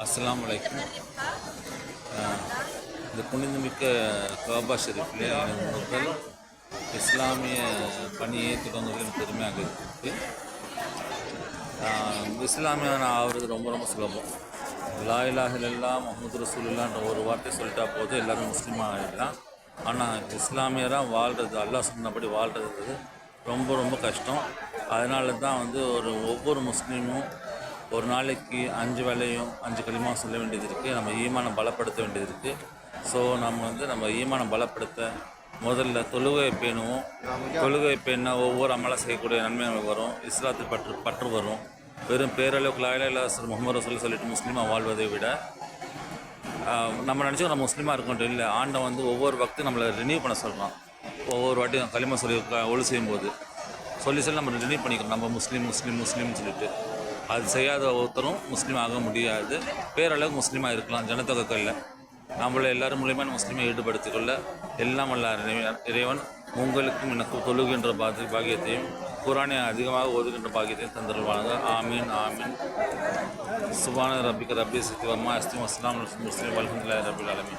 அஸ்லாம் அலைக்கும். இந்த புனிதமிக்க காபா ஷெரீஃபில் எனது முதல் இஸ்லாமிய பணியை தொடங்குவதில் பெருமையாக இருக்குது. ஆஹ், இஸ்லாமியன் ஆகிறது ரொம்ப ரொம்ப சுலபம். லா எல்லாம் இல்லல்லா முகமது ரசூலுல்லான்ற ஒரு வார்த்தை சொல்லிட்டா போதும் எல்லாரும் முஸ்லீமாக ஆகிடலாம் ஆனால் இஸ்லாமியராக வாழ்கிறது அல்லாஹ் சொன்னபடி வாழ்கிறது ரொம்ப ரொம்ப கஷ்டம். அதனால தான் வந்து ஒரு ஒவ்வொரு முஸ்லீமும் ஒரு நாளைக்கு அஞ்சு வேலையும் அஞ்சு களிமா சொல்ல வேண்டியது இருக்குது நம்ம ஈமானம் பலப்படுத்த வேண்டியது இருக்குது ஸோ நம்ம வந்து நம்ம ஈமானம் பலப்படுத்த முதல்ல தொழுகையை பேணுவோம். தொழுகை பேணா ஒவ்வொரு அமலாக செய்யக்கூடிய நன்மை நமக்கு வரும். இஸ்லாத்து பற்று பற்று வரும். வெறும் பேரளவுக்கு லாயிலா முகமது ரசூல் சொல்லிட்டு முஸ்லீமாக வாழ்வதை விட நம்ம நினச்சோம் நம்ம முஸ்லீமாக இருக்கட்டும் இல்லை. ஆண்டை வந்து ஒவ்வொரு பக்தும் நம்மளை ரினியூ பண்ண சொல்கிறான் ஒவ்வொரு வாட்டியும் களிமா சொல்லி க- ஒழு செய்யும்போது. சொல்லி சொல்லி நம்ம ரினியூ பண்ணிக்கிறோம். நம்ம முஸ்லீம் முஸ்லீம் முஸ்லீம்னு சொல்லிட்டு. அது செய்யாத ஒருத்தரும் முஸ்லீம் ஆக முடியாது. பேரளவுக்கு முஸ்லீமாக இருக்கலாம் ஜனத்தொகைகளில் நம்மளை எல்லாரும் மூலியமாக முஸ்லீமை ஈடுபடுத்திக் கொள்ள எல்லாம் வல்ல இறைவன் இறைவன் உங்களுக்கும் எனக்கு தொழுகின்ற பாதி பாக்கியத்தையும் குரானை அதிகமாக ஓதுகின்ற பாக்கியத்தையும் தந்துருவாங்க ஆமீன் ஆமீன். சுபான ரப்பிக்க ரபி சித்தி வர்மா அஸ்தி அஸ்லாம் முஸ்லீம் அலமதுல்லா ரபில் அலமீன்